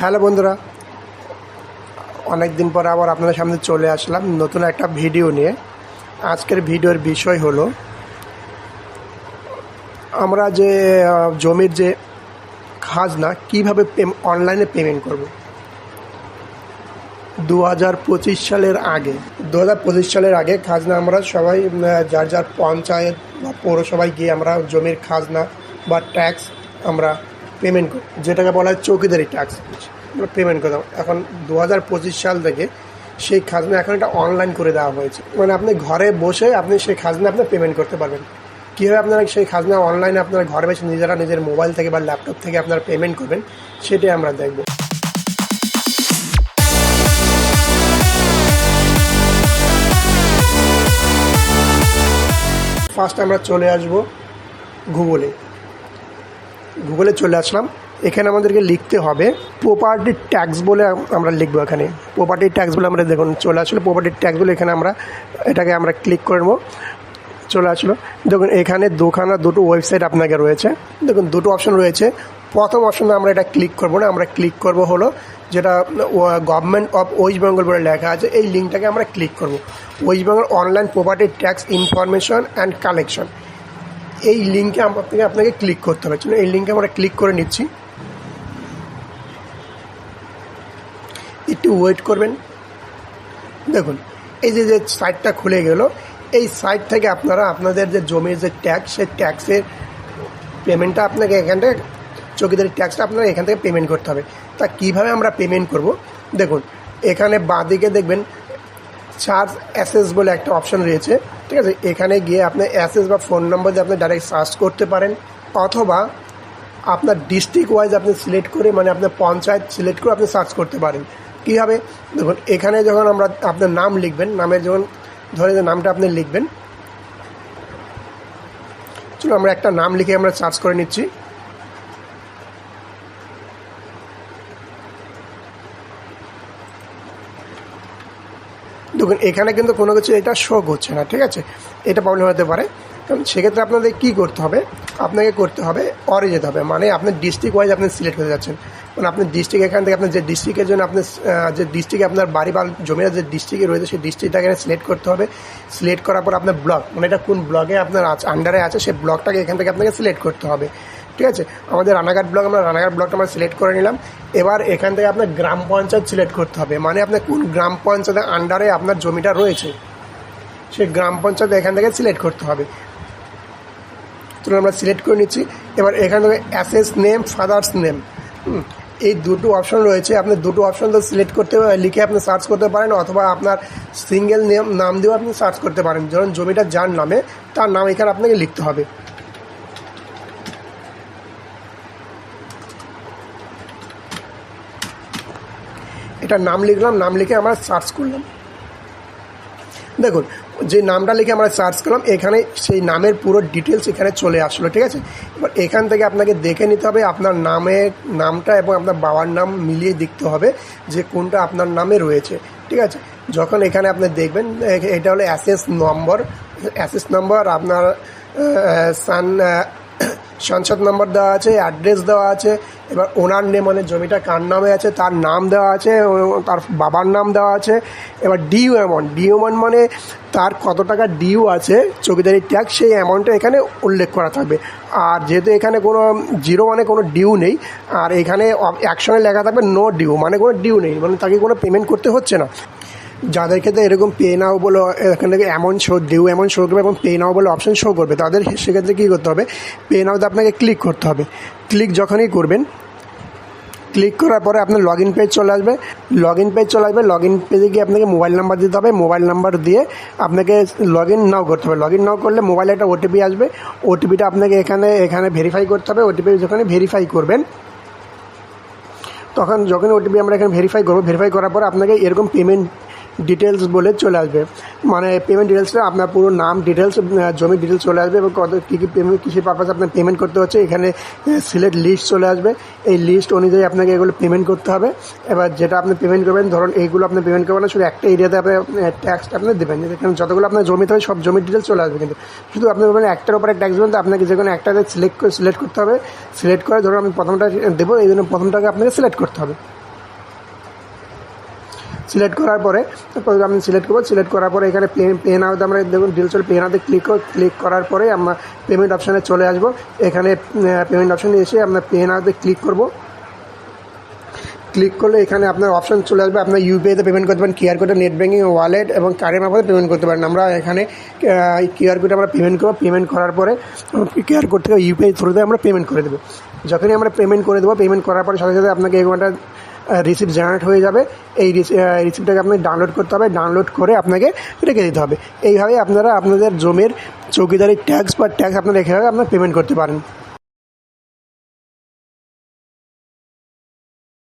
Hello বন্ধুরা। অনেক দিন পর আবার আপনাদের সামনে চলে আসলাম নতুন একটা ভিডিও নিয়ে। আজকের ভিডিওর বিষয় হলো, আমরা যে জমির যে খাজনা, কীভাবে অনলাইনে পেমেন্ট করব। দু হাজার পঁচিশ সালের আগে দু হাজার পঁচিশ সালের আগে খাজনা আমরা সবাই যার যার পঞ্চায়েত বা পৌরসভায় গিয়ে আমরা জমির খাজনা বা ট্যাক্স আমরা পেমেন্ট করি, যেটাকে বলা হয় চৌকিদারি ট্যাক্স। আমরা পেমেন্ট করতাম। এখন দু হাজার পঁচিশ সাল থেকে সেই খাজনা এখন এটা অনলাইন করে দেওয়া হয়েছে। মানে আপনি ঘরে বসে আপনি সেই খাজনা আপনি পেমেন্ট করতে পারবেন। কীভাবে আপনারা সেই খাজনা অনলাইনে আপনারা ঘরে বসে নিজেরা নিজের মোবাইল থেকে বা ল্যাপটপ থেকে আপনারা পেমেন্ট করবেন, সেটাই আমরা দেখব। ফার্স্ট আমরা চলে আসব গুগলে গুগলে চলে আসলাম। এখানে আমাদেরকে লিখতে হবে প্রপার্টি ট্যাক্স বলে আমরা লিখব এখানে। প্রপার্টি ট্যাক্স বলে আমরা দেখুন, চলে আসলো প্রপার্টি ট্যাক্স বলে এখানে আমরা এটাকে আমরা ক্লিক করব চলে আসলো। দেখুন, এখানে দুখানা, দুটো ওয়েবসাইট আপনাকে রয়েছে। দেখুন, দুটো অপশন রয়েছে। প্রথম অপশনে আমরা এটা ক্লিক করব না, আমরা ক্লিক করব হলো যেটা গভর্নমেন্ট অফ ওয়েস্ট বেঙ্গল বলে লেখা আছে। এই লিঙ্কটাকে আমরা ক্লিক করব। West Bengal online property tax information and collection এই লিঙ্কে আপনাকে আপনাকে ক্লিক করতে হবে। এই লিঙ্কে আমরা ক্লিক করে নিচ্ছি। একটু ওয়েট করবেন। দেখুন, এই যে যে সাইটটা খুলে গেল, এই সাইট থেকে আপনারা আপনাদের যে জমির যে ট্যাক্স সেই ট্যাক্সের পেমেন্টটা আপনাকে এখান থেকে চৌকিদারি ট্যাক্সটা আপনারা এখান থেকে পেমেন্ট করতে হবে। তা কীভাবে আমরা পেমেন্ট করব? দেখুন, এখানে বাঁদিকে দেখবেন চার্জ অ্যাসেস বলে একটা অপশন রয়েছে, ঠিক আছে? এখানে গিয়ে আপনি অ্যাসেস বা ফোন নম্বর দিয়ে আপনি ডাইরেক্ট সার্চ করতে পারেন, অথবা আপনার ডিস্ট্রিক্ট ওয়াইজ আপনি সিলেক্ট করে মানে আপনার পঞ্চায়েত সিলেক্ট করে আপনি সার্চ করতে পারেন। কীভাবে দেখুন, এখানে যখন আমরা আপনার নাম লিখবেন, নামের যখন ধরে যে নামটা আপনি লিখবেন চলো আমরা একটা নাম লিখে আমরা সার্চ করে নিচ্ছি। দেখুন, এখানে কিন্তু কোনো কিছু এটা শো করছে না, ঠিক আছে? এটা প্রবলেম হতে পারে। সেক্ষেত্রে আপনাদের কী করতে হবে? আপনাকে করতে হবে অরে যেতে হবে। মানে আপনার ডিস্ট্রিক্ট ওয়াইজ আপনি সিলেক্ট হতে যাচ্ছেন। মানে আপনি ডিস্ট্রিক্ট এখান থেকে আপনার যে ডিস্ট্রিক্টের জন্য আপনি যে ডিস্ট্রিক্টে আপনার বাড়ি বা জমির যে ডিস্ট্রিক্টে রয়েছে, সেই ডিস্ট্রিক্টটাকে সিলেক্ট করতে হবে। সিলেক্ট করার পর আপনার ব্লক মানে এটা কোন ব্লকে আপনার আন্ডারে আছে, সেই ব্লকটাকে এখান থেকে আপনাকে সিলেক্ট করতে হবে। ঠিক আছে? আমাদের রানাঘাট ব্লক আমরা রানাঘাট ব্লকটা আমরা সিলেক্ট করে নিলাম। এবার এখান থেকে আপনার গ্রাম পঞ্চায়েত সিলেক্ট করতে হবে। মানে আপনার কোন গ্রাম পঞ্চায়েতের আন্ডারে আপনার জমিটা রয়েছে, সেই গ্রাম পঞ্চায়েত এখান থেকে সিলেক্ট করতে হবে। চলুন আমরা সিলেক্ট করে নিচ্ছি। এবার এখান থেকে অ্যাসেস নেম ফাদার্স নেম এই দুটো অপশন রয়েছে। আপনি দুটো অপশন তো সিলেক্ট করতে লিখে আপনি সার্চ করতে পারেন, অথবা আপনার সিঙ্গেল নেম নাম দিয়েও আপনি সার্চ করতে পারেন। ধরুন জমিটা যার নামে, তার নাম এখানে আপনাকে লিখতে হবে। এটা নাম লিখলাম, নাম লিখে আমরা সার্চ করলাম। দেখুন, যে নামটা লিখে আমরা সার্চ করলাম, এখানে সেই নামের পুরো ডিটেলস এখানে চলে আসলো, ঠিক আছে? এবার এখান থেকে আপনাকে দেখে নিতে হবে আপনার নামের নামটা এবং আপনার বাবার নাম মিলিয়ে দেখতে হবে যে কোনটা আপনার নামে রয়েছে, ঠিক আছে? যখন এখানে আপনি দেখবেন এটা হলো অ্যাসেস নম্বর অ্যাসেস নম্বর আপনার সান সংসদ নম্বর দেওয়া আছে, অ্যাড্রেস দেওয়া আছে, এবার ওনার নেম মানে জমিটা কার নামে আছে, তার নাম দেওয়া আছে তার বাবার নাম দেওয়া আছে। এবার ডিউ অ্যামাউন্ট ডিউ অ্যামাউন্ট মানে তার কত টাকা ডিউ আছে, চৌকিদারি ট্যাক্স, সেই অ্যামাউন্টটা এখানে উল্লেখ করা থাকবে। আর যেহেতু এখানে কোনো জিরো মানে কোনো ডিউ নেই, আর এখানে অ্যাকশনে লেখা থাকবে নো ডিউ মানে কোনো ডিউ নেই মানে তাকে কোনো পেমেন্ট করতে হচ্ছে না। যাদের ক্ষেত্রে এরকম পে নাও বলে, এখান থেকে এমন শো ডিউ এমন শো করবে এবং পে নাও বলে অপশন শো করবে, তাদের সেক্ষেত্রে কী করতে হবে? পে নাওতে আপনাকে ক্লিক করতে হবে। ক্লিক যখনই করবেন ক্লিক করার পরে আপনার লগ ইন পেজ চলে আসবে। লগ ইন পেজ চলে আসবে লগ ইন পেজে গিয়ে আপনাকে মোবাইল নাম্বার দিতে হবে। মোবাইল নাম্বার দিয়ে আপনাকে লগ ইন নাও করতে হবে। লগ ইন নাও করলে মোবাইলে একটা ওটিপি আসবে। ওটিপিটা আপনাকে এখানে এখানে ভেরিফাই করতে হবে। ওটিপি যখন ভেরিফাই করবেন, তখন যখন ওটিপি আমরা এখানে ভেরিফাই করব ভেরিফাই করার পর আপনাকে এরকম পেমেন্ট ডিটেলস বলে চলে আসবে। মানে পেমেন্ট ডিটেলসটা আপনার পুরো নাম ডিটেলস জমির ডিটেলস চলে আসবে এবং কত, কী কী পেমেন্ট কিসের পারপাসে আপনার পেমেন্ট করতে হচ্ছে, এখানে সিলেক্ট লিস্ট চলে আসবে। এই লিস্ট অনুযায়ী আপনাকে এগুলো পেমেন্ট করতে হবে। এবার যেটা আপনি পেমেন্ট করবেন, ধরুন এইগুলো আপনি পেমেন্ট করবেন না, শুধু একটা এরিয়াতে আপনি ট্যাক্সটা আপনি দেবেন। কারণ যতগুলো আপনার জমিতে হবে সব জমির ডিটেলস চলে আসবে কিন্তু। শুধু আপনি বলবেন একটার উপরে ট্যাক্স দেবেন, তো আপনাকে যে কোনো একটা সিলেক্ট করে সিলেক্ট করতে হবে। সিলেক্ট করে, ধরুন আমি প্রথমটা দেবো, এই জন্য প্রথমটাকে আপনাকে সিলেক্ট করতে হবে। সিলেক্ট করার পরে আমি সিলেক্ট করব। সিলেক্ট করার পরে এখানে পে নাওতে আমরা দেখুন ডিটেলস পে নাওতে ক্লিক ক্লিক করার পরে আমরা পেমেন্ট অপশানে চলে আসব। এখানে পেমেন্ট অপশানে এসে আমরা পে নাওতে ক্লিক করব। ক্লিক করলে এখানে আপনার অপশন চলে আসবে। আপনার ইউপিআইতে পেমেন্ট করতে পারেন কিউআর কোডে নেট ব্যাঙ্কিং ওয়ালেট এবং কার্ডের মারফতে পেমেন্ট করতে পারেন। আমরা এখানে কিউআর কোডে আমরা পেমেন্ট করব। পেমেন্ট করার পরে কিউআর কোড থেকে ইউপিআই থ্রুতে আমরা পেমেন্ট করে দেবো। যখনই আমরা পেমেন্ট করে দেবো পেমেন্ট করার পরে সাথে সাথে আপনাকে এক ঘণ্টা রিসিপ্ট জেনারেট হয়ে যাবে। এই রিসিপ্টটাকে আপনাকে ডাউনলোড করতে হবে। ডাউনলোড করে আপনাকে রেখে দিতে হবে। এইভাবে আপনারা আপনাদের জমির চৌকিদারি ট্যাক্স বা ট্যাক্স আপনারা রেখে আপনারা পেমেন্ট করতে পারেন।